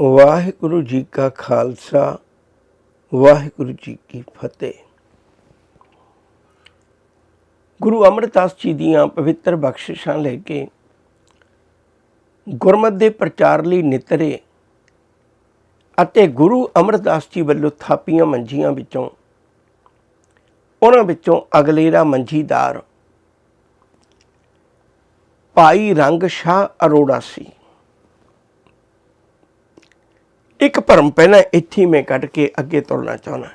ਵਾਹਿਗੁਰੂ ਜੀ ਕਾ ਖਾਲਸਾ, ਵਾਹਿਗੁਰੂ ਜੀ ਕੀ ਫਤਿਹ। ਗੁਰੂ ਅਮਰਦਾਸ ਜੀ ਦੀਆਂ ਪਵਿੱਤਰ ਬਖਸ਼ਿਸ਼ਾਂ ਲੈ ਕੇ ਗੁਰਮਤਿ ਦੇ ਪ੍ਰਚਾਰ ਲਈ ਨਿਤਰੇ ਅਤੇ ਗੁਰੂ ਅਮਰਦਾਸ ਜੀ ਵੱਲੋਂ ਥਾਪੀਆਂ ਮੰਜੀਆਂ ਵਿੱਚੋਂ, ਉਹਨਾਂ ਵਿੱਚੋਂ ਅਗਲੇਰਾ ਮੰਜੀਦਾਰ ਭਾਈ ਰੰਗ ਸ਼ਾਹ ਅਰੋੜਾ ਸੀ। ਇੱਕ ਭਰਮ ਪਹਿਲਾਂ ਇੱਥੇ ਮੈਂ ਕੱਢ ਕੇ ਅੱਗੇ ਤੁਰਨਾ ਚਾਹੁੰਦਾ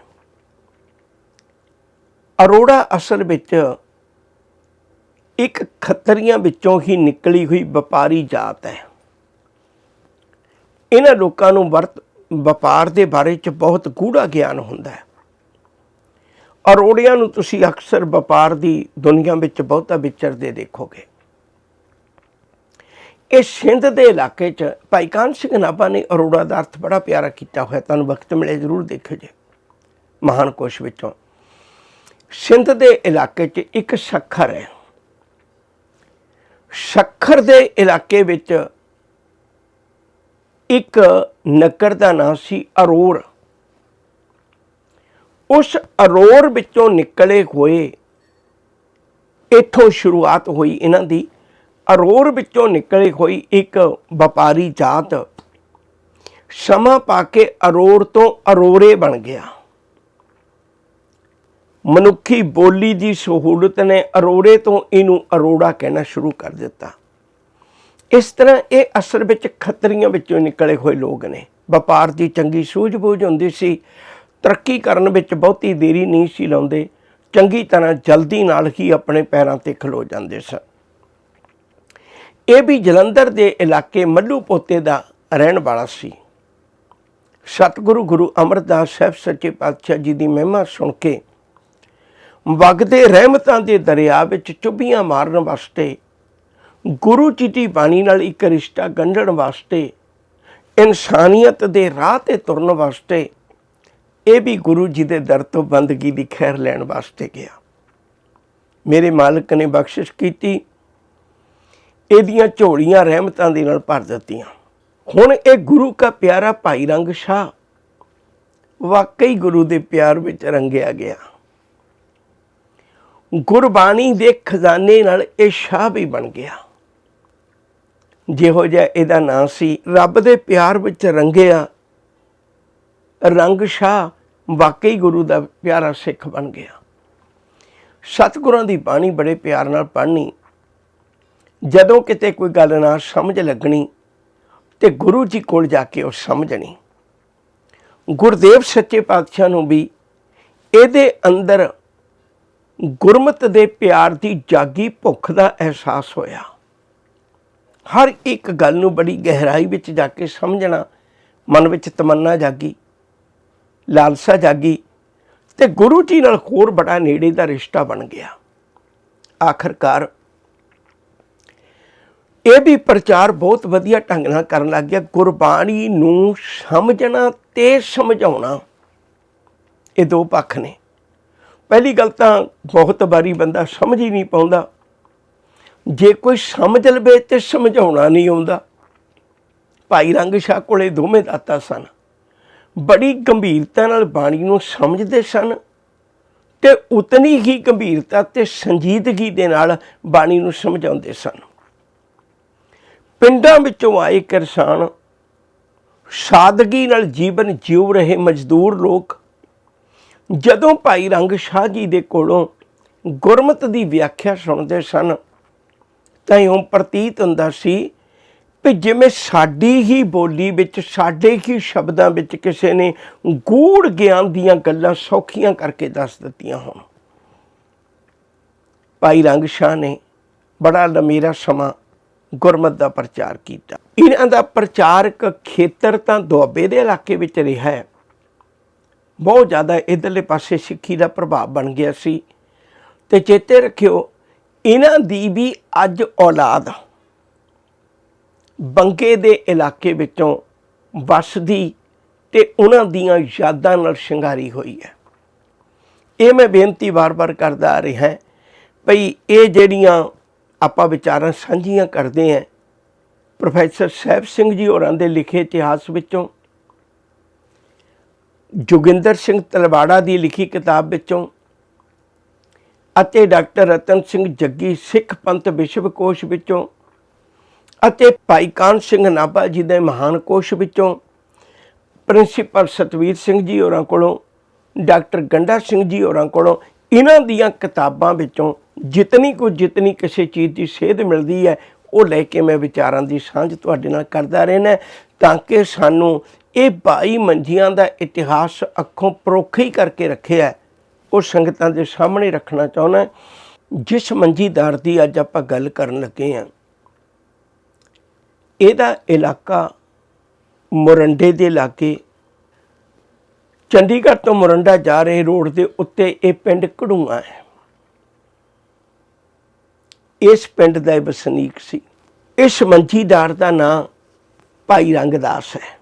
ਅਰੋੜਾ ਅਸਲ ਵਿੱਚ ਇੱਕ ਖੱਤਰੀਆਂ ਵਿੱਚੋਂ ਹੀ ਨਿਕਲੀ ਹੋਈ ਵਪਾਰੀ ਜਾਤ ਹੈ। ਇਹਨਾਂ ਲੋਕਾਂ ਨੂੰ ਵਰਤ, ਵਪਾਰ ਦੇ ਬਾਰੇ ਚ ਬਹੁਤ ਗੂੜਾ ਗਿਆਨ ਹੁੰਦਾ ਹੈ। ਅਰੋੜਿਆਂ ਨੂੰ ਤੁਸੀਂ ਅਕਸਰ ਵਪਾਰ ਦੀ ਦੁਨੀਆ ਵਿੱਚ ਬਹੁਤਾ ਵਿਚਰਦੇ ਦੇਖੋਗੇ। ਇਹ ਸਿੰਧ ਦੇ ਇਲਾਕੇ 'ਚ ਭਾਈ ਕਾਨ ਸਿੰਘ ਨਾਭਾ ਨੇ ਅਰੋੜਾ ਦਾ ਅਰਥ ਬੜਾ ਪਿਆਰਾ ਕੀਤਾ ਹੋਇਆ, ਤੁਹਾਨੂੰ ਵਕਤ ਮਿਲੇ ਜ਼ਰੂਰ ਦੇਖਿਓ ਜੇ, ਮਹਾਨ ਕੋਸ਼ ਵਿੱਚੋਂ। ਸਿੰਧ ਦੇ ਇਲਾਕੇ 'ਚ ਇੱਕ ਸ਼ੱਖਰ ਹੈ। ਸ਼ੱਖਰ ਦੇ ਇਲਾਕੇ ਵਿੱਚ ਇੱਕ ਨਗਰ ਦਾ ਨਾਮ ਸੀ ਅਰੋੜ। ਉਸ ਅਰੋੜ ਵਿੱਚੋਂ ਨਿਕਲੇ ਹੋਏ ਇੱਥੋਂ ਸ਼ੁਰੂਆਤ ਹੋਈ ਇਹਨਾਂ ਦੀ ਅਰੋੜ ਵਿੱਚੋਂ ਨਿਕਲੀ ਹੋਈ ਇੱਕ ਵਪਾਰੀ ਜਾਤ ਸਮਾਂ ਪਾ ਕੇ ਅਰੋੜ ਤੋਂ ਅਰੋੜੇ ਬਣ ਗਿਆ। ਮਨੁੱਖੀ ਬੋਲੀ ਦੀ ਸਹੂਲਤ ਨੇ ਅਰੋੜੇ ਤੋਂ ਇਹਨੂੰ ਅਰੋੜਾ ਕਹਿਣਾ ਸ਼ੁਰੂ ਕਰ ਦਿੱਤਾ। ਇਸ ਤਰ੍ਹਾਂ ਇਹ ਅਸਰ ਵਿੱਚ ਖੱਤਰੀਆਂ ਵਿੱਚੋਂ ਨਿਕਲੇ ਹੋਏ ਲੋਕ ਨੇ। ਵਪਾਰ ਦੀ ਚੰਗੀ ਸੂਝ-ਬੂਝ ਹੁੰਦੀ ਸੀ। ਤਰੱਕੀ ਕਰਨ ਵਿੱਚ ਬਹੁਤੀ ਦੇਰੀ ਨਹੀਂ ਸੀ ਲਾਉਂਦੇ। ਚੰਗੀ ਤਰ੍ਹਾਂ ਜਲਦੀ ਨਾਲ ਹੀ ਆਪਣੇ ਪੈਰਾਂ ਤੇ ਖਲੋ ਜਾਂਦੇ ਸਨ। ਇਹ ਵੀ ਜਲੰਧਰ ਦੇ ਇਲਾਕੇ ਮੱਲੂ ਪੋਤੇ ਦਾ ਰਹਿਣ ਵਾਲਾ ਸੀ। ਸਤਿਗੁਰੂ ਗੁਰੂ ਅਮਰਦਾਸ ਸਾਹਿਬ ਸੱਚੇ ਪਾਤਸ਼ਾਹ ਜੀ ਦੀ ਮਹਿਮਾ ਸੁਣ ਕੇ ਵਗਦੇ ਰਹਿਮਤਾਂ ਦੇ ਦਰਿਆ ਵਿੱਚ ਚੁੱਭੀਆਂ ਮਾਰਨ ਵਾਸਤੇ, ਗੁਰੂ ਜੀ ਦੀ ਬਾਣੀ ਨਾਲ ਇੱਕ ਰਿਸ਼ਤਾ ਗੰਢਣ ਵਾਸਤੇ, ਇਨਸਾਨੀਅਤ ਦੇ ਰਾਹ ਤੇ ਤੁਰਨ ਵਾਸਤੇ, ਇਹ ਵੀ ਗੁਰੂ ਜੀ ਦੇ ਦਰ ਤੋਂ ਬੰਦਗੀ ਦੀ ਖੈਰ ਲੈਣ ਵਾਸਤੇ ਗਿਆ। ਮੇਰੇ ਮਾਲਕ ਨੇ ਬਖਸ਼ਿਸ਼ ਕੀਤੀ। ਇਹਦੀਆਂ ਝੋਲੀਆਂ ਰਹਿਮਤਾਂ ਦੇ ਨਾਲ ਭਰ ਦਿੱਤੀਆਂ। ਹੁਣ ਇਹ ਗੁਰੂ ਦਾ ਪਿਆਰਾ ਭਾਈ ਰੰਗ ਸ਼ਾਹ ਵਾਕਈ ਗੁਰੂ ਦੇ ਪਿਆਰ ਵਿੱਚ ਰੰਗਿਆ ਗਿਆ। ਗੁਰਬਾਣੀ ਦੇ ਖਜ਼ਾਨੇ ਨਾਲ ਇਹ ਸ਼ਾਹ ਵੀ ਬਣ ਗਿਆ। ਜਿਹੋ ਜਿਹਾ ਇਹਦਾ ਨਾਂ ਸੀ, ਰੱਬ ਦੇ ਪਿਆਰ ਵਿੱਚ ਰੰਗਿਆ ਰੰਗ ਸ਼ਾਹ ਵਾਕਈ ਗੁਰੂ ਦਾ ਪਿਆਰਾ ਸਿੱਖ ਬਣ ਗਿਆ। ਸਤਿਗੁਰਾਂ ਦੀ ਬਾਣੀ ਬੜੇ ਪਿਆਰ ਨਾਲ ਪੜ੍ਹਨੀ ਜਦੋਂ ਕਿਤੇ ਕੋਈ ਗੱਲ ਨਾ ਸਮਝ ਲੱਗਣੀ ਤੇ ਗੁਰੂ ਜੀ ਕੋਲ ਜਾ ਕੇ ਉਹ ਸਮਝਣੀ। ਗੁਰਦੇਵ ਸੱਚੇ ਪਾਤਸ਼ਾਹ ਨੂੰ ਵੀ ਇਹਦੇ ਅੰਦਰ ਗੁਰਮਤ ਦੇ ਪਿਆਰ ਦੀ ਜਾਗੀ ਭੁੱਖ ਦਾ ਅਹਿਸਾਸ ਹੋਇਆ। ਹਰ ਇੱਕ ਗੱਲ ਨੂੰ ਬੜੀ ਗਹਿਰਾਈ ਵਿੱਚ ਜਾ ਕੇ ਸਮਝਣਾ, ਮਨ ਵਿੱਚ ਤਮੰਨਾ ਜਾਗੀ, ਲਾਲਸਾ ਜਾਗੀ ਤੇ ਗੁਰੂ ਜੀ ਨਾਲ ਹੋਰ ਬੜਾ ਨੇੜੇ ਦਾ ਰਿਸ਼ਤਾ ਬਣ ਗਿਆ। ਆਖਰਕਾਰ ਇਹ ਵੀ ਪ੍ਰਚਾਰ ਬਹੁਤ ਵਧੀਆ ਢੰਗ ਨਾਲ ਕਰਨ ਲੱਗ ਗਿਆ। ਗੁਰਬਾਣੀ ਨੂੰ ਸਮਝਣਾ ਤੇ ਸਮਝਾਉਣਾ ਇਹ ਦੋ ਪੱਖ ਨੇ। ਪਹਿਲੀ ਗੱਲ ਤਾਂ ਬਹੁਤ ਵਾਰੀ ਬੰਦਾ ਸਮਝ ਹੀ ਨਹੀਂ ਪਾਉਂਦਾ। ਜੇ ਕੋਈ ਸਮਝ ਲਵੇ ਤੇ ਸਮਝਾਉਣਾ ਨਹੀਂ ਆਉਂਦਾ। ਭਾਈ ਰੰਗ ਸ਼ਾਹ ਕੋਲੇ ਦੋਵੇਂ ਦਾਤਾ ਸਨ। ਬੜੀ ਗੰਭੀਰਤਾ ਨਾਲ ਬਾਣੀ ਨੂੰ ਸਮਝਦੇ ਸਨ ਤੇ ਉਤਨੀ ਹੀ ਗੰਭੀਰਤਾ ਤੇ ਸੰਜੀਦਗੀ ਦੇ ਨਾਲ ਬਾਣੀ ਨੂੰ ਸਮਝਾਉਂਦੇ ਸਨ। ਪਿੰਡਾਂ ਵਿੱਚੋਂ ਆਏ ਕਿਸਾਨ ਸਾਦਗੀ ਨਾਲ ਜੀਵਨ ਜਿਉ ਰਹੇ ਮਜ਼ਦੂਰ ਲੋਕ ਜਦੋਂ ਭਾਈ ਰੰਗ ਸ਼ਾਹ ਜੀ ਦੇ ਕੋਲੋਂ ਗੁਰਮਤ ਦੀ ਵਿਆਖਿਆ ਸੁਣਦੇ ਸਨ, ਤਾਂ ਇਉਂ ਪ੍ਰਤੀਤ ਹੁੰਦਾ ਸੀ ਕਿ ਜਿਵੇਂ ਸਾਡੀ ਹੀ ਬੋਲੀ ਵਿੱਚ, ਸਾਡੇ ਹੀ ਸ਼ਬਦਾਂ ਵਿੱਚ ਕਿਸੇ ਨੇ ਗੂੜ ਗਿਆਨ ਦੀਆਂ ਗੱਲਾਂ ਸੌਖੀਆਂ ਕਰਕੇ ਦੱਸ ਦਿੱਤੀਆਂ ਹੋਣ। ਭਾਈ ਰੰਗ ਸ਼ਾਹ ਨੇ ਬੜਾ ਲੰਮੇਰਾ ਸਮਾਂ ਗੁਰਮਤ ਦਾ ਪ੍ਰਚਾਰ ਕੀਤਾ। ਇਹਨਾਂ ਦਾ ਪ੍ਰਚਾਰਕ ਖੇਤਰ ਤਾਂ ਦੁਆਬੇ ਦੇ ਇਲਾਕੇ ਵਿੱਚ ਰਿਹਾ ਹੈ। ਬਹੁਤ ਜ਼ਿਆਦਾ ਇਧਰਲੇ ਪਾਸੇ ਸਿੱਖੀ ਦਾ ਪ੍ਰਭਾਵ ਬਣ ਗਿਆ ਸੀ। ਤੇ ਚੇਤੇ ਰੱਖਿਓ, ਇਹਨਾਂ ਦੀ ਵੀ ਅੱਜ ਔਲਾਦ ਬੰਗੇ ਦੇ ਇਲਾਕੇ ਵਿੱਚੋਂ ਵਸਦੀ ਤੇ ਉਹਨਾਂ ਦੀਆਂ ਯਾਦਾਂ ਨਾਲ ਸ਼ਿੰਗਾਰੀ ਹੋਈ ਹੈ। ਇਹ ਮੈਂ ਬੇਨਤੀ ਵਾਰ-ਵਾਰ ਕਰਦਾ ਆ ਰਿਹਾ ਭਈ ਇਹ ਜਿਹੜੀਆਂ ਆਪਾਂ ਵਿਚਾਰਾਂ ਸਾਂਝੀਆਂ ਕਰਦੇ ਆਂ ਪ੍ਰੋਫੈਸਰ ਸਾਹਿਬ ਸਿੰਘ ਜੀ ਹੋਰਾਂ ਦੇ ਲਿਖੇ ਇਤਿਹਾਸ ਵਿੱਚੋਂ, ਜੋਗਿੰਦਰ ਸਿੰਘ ਤਲਵਾੜਾ ਦੀ ਲਿਖੀ ਕਿਤਾਬ ਵਿੱਚੋਂ ਅਤੇ ਡਾਕਟਰ ਰਤਨ ਸਿੰਘ ਜੱਗੀ ਸਿੱਖ ਪੰਥ ਵਿਸ਼ਵ ਕੋਸ਼ ਵਿੱਚੋਂ ਅਤੇ ਭਾਈ ਕਾਨ ਸਿੰਘ ਨਾਭਾ ਜੀ ਦੇ ਮਹਾਨ ਕੋਸ਼ ਵਿੱਚੋਂ ਪ੍ਰਿੰਸੀਪਲ ਸਤਵੀਰ ਸਿੰਘ ਜੀ ਹੋਰਾਂ ਕੋਲੋਂ, ਡਾਕਟਰ ਗੰਡਾ ਸਿੰਘ ਜੀ ਹੋਰਾਂ ਕੋਲੋਂ ਇਹਨਾਂ ਦੀਆਂ ਕਿਤਾਬਾਂ ਵਿੱਚੋਂ ਜਿਤਨੀ ਕੋ ਜਿਤਨੀ ਕਿਸੇ ਚੀਜ਼ ਦੀ ਸੇਧ ਮਿਲਦੀ ਹੈ, ਉਹ ਲੈ ਕੇ ਮੈਂ ਵਿਚਾਰਾਂ ਦੀ ਸਾਂਝ ਤੁਹਾਡੇ ਨਾਲ ਕਰਦਾ ਰਹਿਣਾ ਤਾਂ ਕਿ ਸਾਨੂੰ ਇਹ 22 ਮੰਜੀਆਂ ਦਾ ਇਤਿਹਾਸ ਅੱਖੋਂ ਪਰੋਖੀ ਕਰਕੇ ਰੱਖਿਆ ਉਹ ਸੰਗਤਾਂ ਦੇ ਸਾਹਮਣੇ ਰੱਖਣਾ ਚਾਹੁੰਦਾ ਜਿਸ ਮੰਜੀਦਾਰ ਦੀ ਅੱਜ ਆਪਾਂ ਗੱਲ ਕਰਨ ਲੱਗੇ ਹਾਂ, ਇਹਦਾ ਇਲਾਕਾ ਮੋਰੰਡੇ ਦੇ ਲਾਗੇ ਚੰਡੀਗੜ੍ਹ ਤੋਂ ਮੋਰੰਡਾ ਜਾ ਰਹੇ ਰੋਡ ਦੇ ਉੱਤੇ ਇਹ ਪਿੰਡ ਕੜੂਆ ਹੈ। ਇਸ ਪਿੰਡ ਦਾ ਇਹ ਵਸਨੀਕ ਸੀ। ਇਸ ਮੰਜੀਦਾਰ ਦਾ ਨਾਂ ਭਾਈ ਰੰਗਦਾਸ ਹੈ।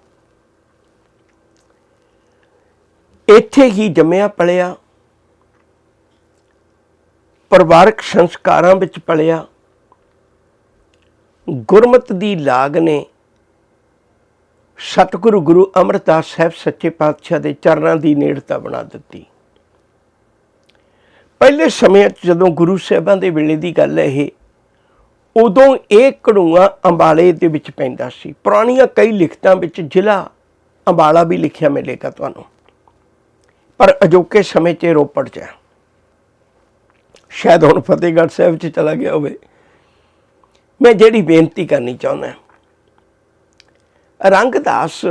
ਇੱਥੇ ਹੀ ਜੰਮਿਆ, ਪਲਿਆ। ਪਰਿਵਾਰਕ ਸੰਸਕਾਰਾਂ ਵਿੱਚ ਪਲਿਆ। ਗੁਰਮਤ ਦੀ ਲਾਗ ਨੇ ਸਤਿਗੁਰੂ ਗੁਰੂ ਅਮਰਦਾਸ ਸਾਹਿਬ ਸੱਚੇ ਪਾਤਸ਼ਾਹ ਦੇ ਚਰਨਾਂ ਦੀ ਨੇੜਤਾ ਬਣਾ ਦਿੱਤੀ। ਪਹਿਲੇ ਸਮੇਂ 'ਚ ਜਦੋਂ ਗੁਰੂ ਸਾਹਿਬਾਂ ਦੇ ਵੇਲੇ ਦੀ ਗੱਲ ਹੈ ਇਹ, ਉਦੋਂ ਇਹ ਕੜੂਆ ਅੰਬਾਲੇ ਦੇ ਵਿੱਚ ਪੈਂਦਾ ਸੀ। ਪੁਰਾਣੀਆਂ ਕਈ ਲਿਖਤਾਂ ਵਿੱਚ ਜ਼ਿਲ੍ਹਾ ਅੰਬਾਲਾ ਵੀ ਲਿਖਿਆ ਮਿਲੇਗਾ ਤੁਹਾਨੂੰ। ਪਰ ਅਜੋਕੇ ਸਮੇਂ 'ਚ ਇਹ ਰੋਪੜ 'ਚ ਹੈ ਸ਼ਾਇਦ ਹੁਣ ਫਤਿਹਗੜ੍ਹ ਸਾਹਿਬ 'ਚ ਚਲਾ ਗਿਆ ਹੋਵੇ। ਮੈਂ ਜਿਹੜੀ ਬੇਨਤੀ ਕਰਨੀ ਚਾਹੁੰਦਾ ਰੰਗਦਾਸ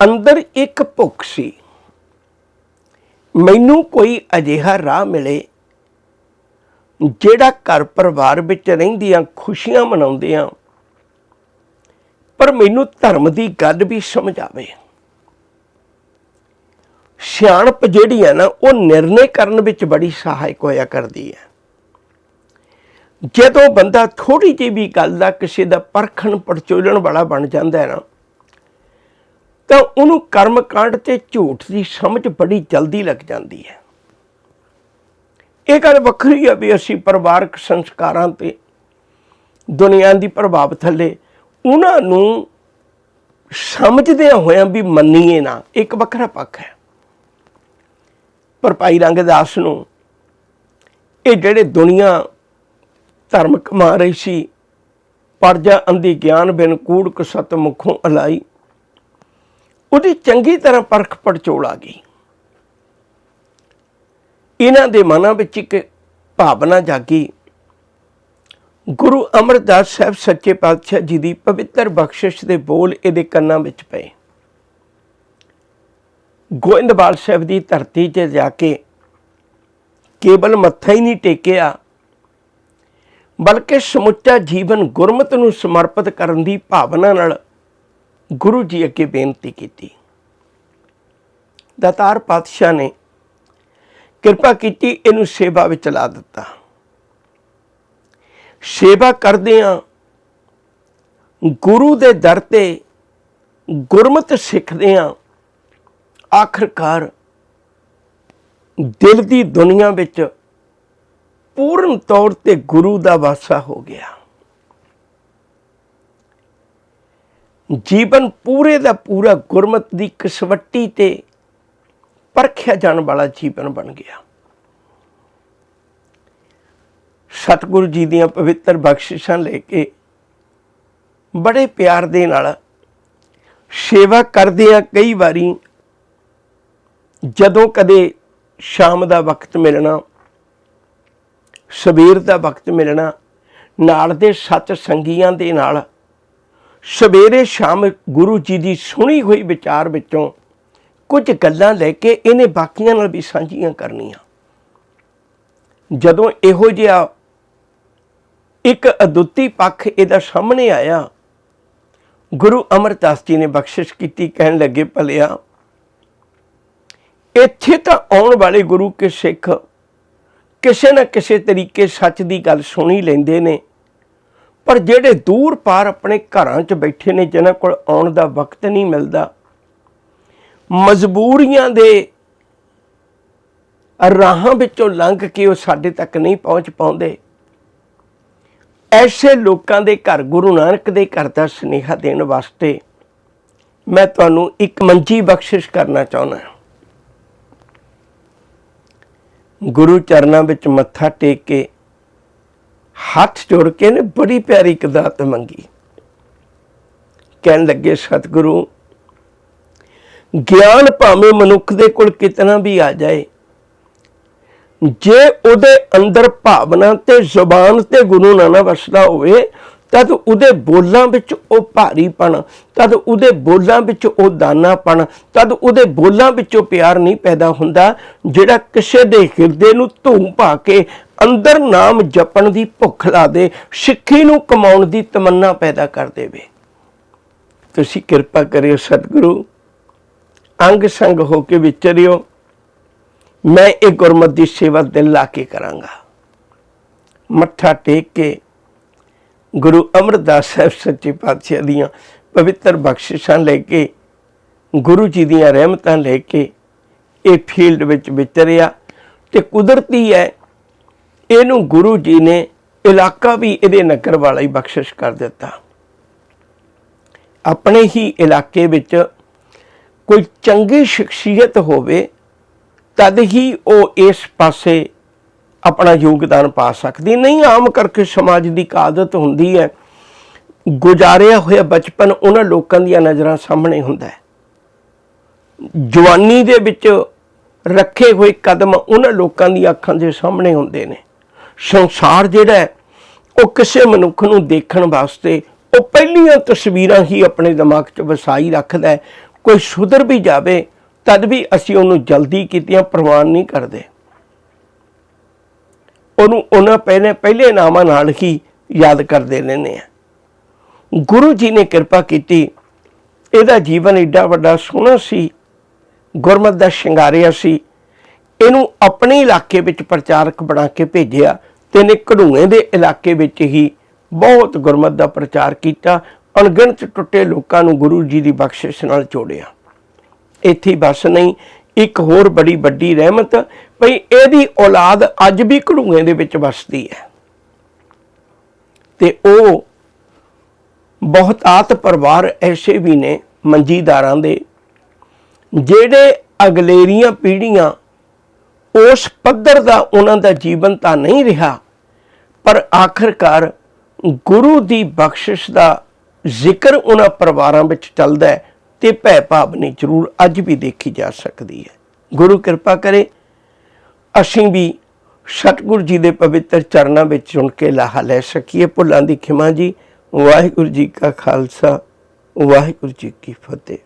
ਅੰਦਰ ਇੱਕ ਭੁੱਖ ਸੀ। ਮੈਨੂੰ ਕੋਈ ਅਜਿਹਾ ਰਾਹ ਮਿਲੇ ਜਿਹੜਾ ਘਰ ਪਰਿਵਾਰ ਵਿੱਚ ਰਹਿੰਦੀਆਂ ਖੁਸ਼ੀਆਂ ਮਨਾਉਂਦੇ ਮਨਾਉਂਦਿਆਂ, ਪਰ ਮੈਨੂੰ ਧਰਮ ਦੀ ਗੱਲ ਵੀ ਸਮਝ ਆਵੇ ਸਿਆਣਪ ਜਿਹੜੀ ਹੈ ਨਾ, ਉਹ ਨਿਰਣੇ ਕਰਨ ਵਿੱਚ ਬੜੀ ਸਹਾਇਕ ਹੋਇਆ ਕਰਦੀ ਹੈ। ਜਦੋਂ ਬੰਦਾ ਥੋੜੀ ਜਿਹੀ ਵੀ ਗੱਲ ਦਾ ਕਿਸੇ ਦਾ ਪਰਖਣ, ਪੜਚੋਲਣ ਵਾਲਾ ਬਣ ਜਾਂਦਾ ਹੈ ਨਾ, ਤਾਂ ਉਹਨੂੰ ਕਰਮ ਕਾਂਡ ਤੇ ਝੂਠ ਦੀ ਸਮਝ ਬੜੀ ਜਲਦੀ ਲੱਗ ਜਾਂਦੀ ਹੈ। ਇਹ ਗੱਲ ਵੱਖਰੀ ਆ ਵੀ ਅਸੀਂ ਪਰਿਵਾਰਕ ਸੰਸਕਾਰਾਂ ਤੇ ਦੁਨੀਆ ਦੀ ਪ੍ਰਭਾਵ ਥੱਲੇ ਉਹਨਾਂ ਨੂੰ ਸਮਝਦਿਆਂ ਹੋਇਆਂ ਵੀ ਮੰਨੀਏ ਨਾ, ਇੱਕ ਵੱਖਰਾ ਪੱਖ ਹੈ। ਪਰ ਭਾਈ ਰੰਗਦਾਸ ਨੂੰ ਇਹ ਜਿਹੜੇ ਦੁਨੀਆ ਧਰਮ ਕਮਾ ਰਹੀ ਸੀ। ਪਰਜਾ ਅੰਧੀ ਗਿਆਨ ਬਿਨ ਕੂੜ ਕਸਤ ਮੁਖੋਂ ਅਲਾਈ। ਉਹਦੀ ਚੰਗੀ ਤਰ੍ਹਾਂ ਪਰਖ ਪੜਚੋਲ ਆ ਗਈ। ਇਹਨਾਂ ਦੇ ਮਨਾਂ ਵਿੱਚ ਇੱਕ ਭਾਵਨਾ ਜਾਗੀ। ਗੁਰੂ ਅਮਰਦਾਸ ਸਾਹਿਬ ਸੱਚੇ ਪਾਤਸ਼ਾਹ ਜੀ ਦੀ ਪਵਿੱਤਰ ਬਖਸ਼ਿਸ਼ ਦੇ ਬੋਲ ਇਹਦੇ ਕੰਨਾਂ ਵਿੱਚ ਪਏ। ਗੋਇੰਦਵਾਲ ਸਾਹਿਬ ਦੀ ਧਰਤੀ 'ਤੇ ਜਾ ਕੇ ਕੇਵਲ ਮੱਥਾ ਹੀ ਨਹੀਂ ਟੇਕਿਆ। ਬਲਕਿ ਸਮੁੱਚਾ ਜੀਵਨ ਗੁਰਮਤ ਨੂੰ ਸਮਰਪਿਤ ਕਰਨ ਦੀ ਭਾਵਨਾ ਨਾਲ ਗੁਰੂ ਜੀ ਅੱਗੇ ਬੇਨਤੀ ਕੀਤੀ। ਦਾਤਾਰ ਪਾਤਸ਼ਾਹ ਨੇ ਕਿਰਪਾ ਕੀਤੀ ਇਹਨੂੰ ਸੇਵਾ ਵਿੱਚ ਲਾ ਦਿੱਤਾ। ਸੇਵਾ ਕਰਦਿਆਂ ਗੁਰੂ ਦੇ ਦਰ ਤੇ ਗੁਰਮਤ ਸਿੱਖਦਿਆਂ ਆਖਰਕਾਰ ਦਿਲ ਦੀ ਦੁਨੀਆ ਵਿੱਚ ਪੂਰਨ ਤੌਰ ਤੇ ਗੁਰੂ ਦਾ ਵਾਸਾ ਹੋ ਗਿਆ। ਜੀਵਨ ਪੂਰੇ ਦਾ ਪੂਰਾ ਗੁਰਮਤ ਦੀ ਕਸਵੱਟੀ ਤੇ ਪਰਖਿਆ ਜਾਣ ਵਾਲਾ ਜੀਵਨ ਬਣ ਗਿਆ। ਸਤਿਗੁਰੂ ਜੀ ਦੀਆਂ ਪਵਿੱਤਰ ਬਖਸ਼ਿਸ਼ਾਂ ਲੈ ਕੇ ਬੜੇ ਪਿਆਰ ਦੇ ਨਾਲ ਸੇਵਾ ਕਰਦੇ ਆ ਕਈ ਵਾਰੀ, ਜਦੋਂ ਕਦੇ ਸ਼ਾਮ ਦਾ ਵਕਤ ਮਿਲਣਾ ਸਵੇਰ ਦਾ ਵਕਤ ਮਿਲਣਾ, ਨਾਲ ਦੇ ਸੱਚ ਸੰਗੀਆਂ ਦੇ ਨਾਲ। ਸਵੇਰੇ ਸ਼ਾਮ ਗੁਰੂ ਜੀ ਦੀ ਸੁਣੀ ਹੋਈ ਵਿਚਾਰ ਵਿੱਚੋਂ ਕੁਝ ਗੱਲਾਂ ਲੈ ਕੇ ਇਹਨੇ ਬਾਕੀਆਂ ਨਾਲ ਵੀ ਸਾਂਝੀਆਂ ਕਰਨੀਆਂ। ਜਦੋਂ ਇਹੋ ਜਿਹਾ ਇੱਕ ਅਦੁੱਤੀ ਪੱਖ ਇਹਦਾ ਸਾਹਮਣੇ ਆਇਆ, ਗੁਰੂ ਅਮਰਦਾਸ ਜੀ ਨੇ ਬਖਸ਼ਿਸ਼ ਕੀਤੀ, ਕਹਿਣ ਲੱਗੇ, ਭਲਿਆ, ਇੱਥੇ ਤਾਂ ਆਉਣ ਵਾਲੇ ਗੁਰੂ ਕੇ ਸਿੱਖ ਕਿਸੇ ਨਾ ਕਿਸੇ ਤਰੀਕੇ ਸੱਚ ਦੀ ਗੱਲ ਸੁਣੀ ਲੈਂਦੇ ਨੇ। ਪਰ ਜਿਹੜੇ ਦੂਰ ਪਾਰ ਆਪਣੇ ਘਰਾਂ 'ਚ ਬੈਠੇ ਨੇ, ਜਿਨ੍ਹਾਂ ਕੋਲ ਆਉਣ ਦਾ ਵਕਤ ਨਹੀਂ ਮਿਲਦਾ, ਮਜਬੂਰੀਆਂ ਦੇ ਰਾਹਾਂ ਵਿੱਚੋਂ ਲੰਘ ਕੇ ਉਹ ਸਾਡੇ ਤੱਕ ਨਹੀਂ ਪਹੁੰਚ ਪਾਉਂਦੇ। ਐਸੇ ਲੋਕਾਂ ਦੇ ਘਰ ਗੁਰੂ ਨਾਨਕ ਦੇ ਘਰ ਦਾ ਸੁਨੇਹਾ ਦੇਣ ਵਾਸਤੇ ਮੈਂ ਤੁਹਾਨੂੰ ਇੱਕ ਮੰਜੀ ਬਖਸ਼ਿਸ਼ ਕਰਨਾ ਚਾਹੁੰਦਾ ਹਾਂ। ਗੁਰੂ ਚਰਨਾਂ ਵਿੱਚ ਮੱਥਾ ਟੇਕ ਕੇ ਹੱਥ ਜੋੜ ਕੇ ਨੇ ਬੜੀ ਪਿਆਰੀ ਕਦਾਤ ਮੰਗੀ। ਕਹਿਣ ਲੱਗੇ, ਸਤਿਗੁਰੂ, ਗਿਆਨ ਭਾਵੇਂ ਮਨੁੱਖ ਦੇ ਕੋਲ ਕਿਤਨਾ ਵੀ ਆ ਜਾਏ, ਜੇ ਉਹਦੇ ਅੰਦਰ ਭਾਵਨਾ ਤੇ ਜ਼ੁਬਾਨ ਤੇ ਗੁਰੂ ਨਾ ਨਾ ਵਸਦਾ ਹੋਵੇ ਤਦ ਉਹਦੇ ਬੋਲਾਂ ਵਿੱਚ ਉਹ ਭਾਰੀਪਣ, ਤਦ ਉਹਦੇ ਬੋਲਾਂ ਵਿੱਚ ਉਹ ਦਾਨਾਪਣ, ਤਦ ਉਹਦੇ ਬੋਲਾਂ ਵਿੱਚੋਂ ਪਿਆਰ ਨਹੀਂ ਪੈਦਾ ਹੁੰਦਾ, ਜਿਹੜਾ ਕਿਸੇ ਦੇ ਹਿਰਦੇ ਨੂੰ ਧੂਮ ਪਾ ਕੇ ਅੰਦਰ ਨਾਮ ਜਪਣ ਦੀ ਭੁੱਖ ਲਾ ਦੇ ਸਿੱਖੀ ਨੂੰ ਕਮਾਉਣ ਦੀ ਤਮੰਨਾ ਪੈਦਾ ਕਰ ਦੇਵੇ। ਤੁਸੀਂ ਕਿਰਪਾ ਕਰਿਓ ਸਤਿਗੁਰੂ। ਅੰਗ ਸੰਗ ਹੋ ਕੇ ਵਿਚਰਿਓ। ਮੈਂ ਇਹ ਗੁਰਮਤ ਦੀ ਸੇਵਾ ਦਿਲ ਲਾ ਕੇ ਕਰਾਂਗਾ। ਮੱਥਾ ਟੇਕ ਕੇ ਗੁਰੂ ਅਮਰਦਾਸ ਸਾਹਿਬ ਸੱਚੇ ਪਾਤਸ਼ਾਹ ਦੀਆਂ ਪਵਿੱਤਰ ਬਖਸ਼ਿਸ਼ਾਂ ਲੈ ਕੇ, ਗੁਰੂ ਜੀ ਦੀਆਂ ਰਹਿਮਤਾਂ ਲੈ ਕੇ ਇਹ ਫੀਲਡ ਵਿੱਚ ਵਿਚਰਿਆ ਤੇ ਕੁਦਰਤੀ ਹੈ, ਇਹਨੂੰ ਗੁਰੂ ਜੀ ਨੇ ਇਲਾਕਾ ਵੀ ਇਹਦੇ ਨਗਰ ਵਾਲਾ ਹੀ ਬਖਸ਼ਿਸ਼ ਕਰ ਦਿੱਤਾ। ਆਪਣੇ ਹੀ ਇਲਾਕੇ ਵਿੱਚ ਕੋਈ ਚੰਗੀ ਸ਼ਖਸੀਅਤ ਹੋਵੇ, ਤਦ ਹੀ ਉਹ ਇਸ ਪਾਸੇ ਆਪਣਾ ਯੋਗਦਾਨ ਪਾ ਸਕਦੀ। ਨਹੀਂ, ਆਮ ਕਰਕੇ ਸਮਾਜ ਦੀ ਆਦਤ ਹੁੰਦੀ ਹੈ, ਗੁਜ਼ਾਰਿਆ ਹੋਇਆ ਬਚਪਨ ਉਹਨਾਂ ਲੋਕਾਂ ਦੀਆਂ ਨਜ਼ਰਾਂ ਸਾਹਮਣੇ ਹੁੰਦਾ ਹੈ। ਜਵਾਨੀ ਦੇ ਵਿੱਚ ਰੱਖੇ ਹੋਏ ਕਦਮ ਉਹਨਾਂ ਲੋਕਾਂ ਦੀ ਅੱਖਾਂ ਦੇ ਸਾਹਮਣੇ ਹੁੰਦੇ ਨੇ। ਸੰਸਾਰ ਜਿਹੜਾ ਹੈ, ਉਹ ਕਿਸੇ ਮਨੁੱਖ ਨੂੰ ਦੇਖਣ ਵਾਸਤੇ ਉਹ ਪਹਿਲੀਆਂ ਤਸਵੀਰਾਂ ਹੀ ਆਪਣੇ ਦਿਮਾਗ 'ਚ ਵਸਾਈ ਰੱਖਦਾ ਕੋਈ ਸੁਧਰ ਵੀ ਜਾਵੇ, ਤਦ ਵੀ ਅਸੀਂ ਉਹਨੂੰ ਜਲਦੀ ਕੀਤੀਆਂ ਪ੍ਰਵਾਨ ਨਹੀਂ ਕਰਦੇ। ਉਹਨੂੰ ਉਹਨਾਂ ਪਹਿਲੇ ਪਹਿਲੇ ਨਾਮਾਂ ਨਾਲ ਹੀ ਯਾਦ ਕਰਦੇ ਰਹਿੰਦੇ ਆ। ਗੁਰੂ ਜੀ ਨੇ ਕਿਰਪਾ ਕੀਤੀ, ਇਹਦਾ ਜੀਵਨ ਏਡਾ ਵੱਡਾ ਸੋਹਣਾ ਸੀ, ਗੁਰਮਤ ਦਾ ਸ਼ਿੰਗਾਰਿਆ ਸੀ, ਇਹਨੂੰ ਆਪਣੇ ਇਲਾਕੇ ਵਿੱਚ ਪ੍ਰਚਾਰਕ ਬਣਾ ਕੇ ਭੇਜਿਆ ਤੇ ਨੇ ਘੜੂਏ ਦੇ ਇਲਾਕੇ ਵਿੱਚ ਹੀ ਬਹੁਤ ਗੁਰਮਤ ਦਾ ਪ੍ਰਚਾਰ ਕੀਤਾ, ਅਣਗਿਣਤ ਟੁੱਟੇ ਲੋਕਾਂ ਨੂੰ ਗੁਰੂ ਜੀ ਦੀ ਬਖਸ਼ਿਸ਼ ਨਾਲ ਜੋੜਿਆ। ਇੱਥੇ ਬਸ ਨਹੀਂ, ਇੱਕ ਹੋਰ ਬੜੀ ਵੱਡੀ ਰਹਿਮਤ ਭਈ ਇਹਦੀ ਔਲਾਦ ਅੱਜ ਵੀ ਘੜੂਏ ਦੇ ਵਿੱਚ ਵਸਦੀ ਹੈ। ਤੇ ਉਹ ਬਹੁਤਾਤ ਪਰਿਵਾਰ ਐਸੇ ਵੀ ਨੇ ਮੰਜੀਦਾਰਾਂ ਦੇ, ਜਿਹੜੇ ਅਗਲੇਰੀਆਂ ਪੀੜ੍ਹੀਆਂ ਉਸ ਪੱਧਰ ਦਾ ਉਹਨਾਂ ਦਾ ਜੀਵਨ ਤਾਂ ਨਹੀਂ ਰਿਹਾ, ਪਰ ਆਖਰਕਾਰ ਗੁਰੂ ਦੀ ਬਖਸ਼ਿਸ਼ ਦਾ ਜ਼ਿਕਰ ਉਹਨਾਂ ਪਰਿਵਾਰਾਂ ਵਿੱਚ ਚੱਲਦਾ ਹੈ ਤੇ ਭੈ ਭਾਵਨੀ ਜ਼ਰੂਰ ਅੱਜ ਵੀ ਦੇਖੀ ਜਾ ਸਕਦੀ ਹੈ। ਗੁਰੂ ਕਿਰਪਾ ਕਰੇ ਅਸੀਂ ਵੀ ਸਤਿਗੁਰ ਜੀ ਦੇ ਪਵਿੱਤਰ ਚਰਨਾਂ ਵਿੱਚ ਚੁਣ ਕੇ ਲਾਹਾ ਲੈ ਸਕੀਏ। ਭੁੱਲਾਂ ਦੀ ਖਿਮਾ ਜੀ, ਵਾਹਿਗੁਰੂ ਜੀ ਕਾ ਖਾਲਸਾ, ਵਾਹਿਗੁਰੂ ਜੀ ਕੀ ਫਤਿਹ।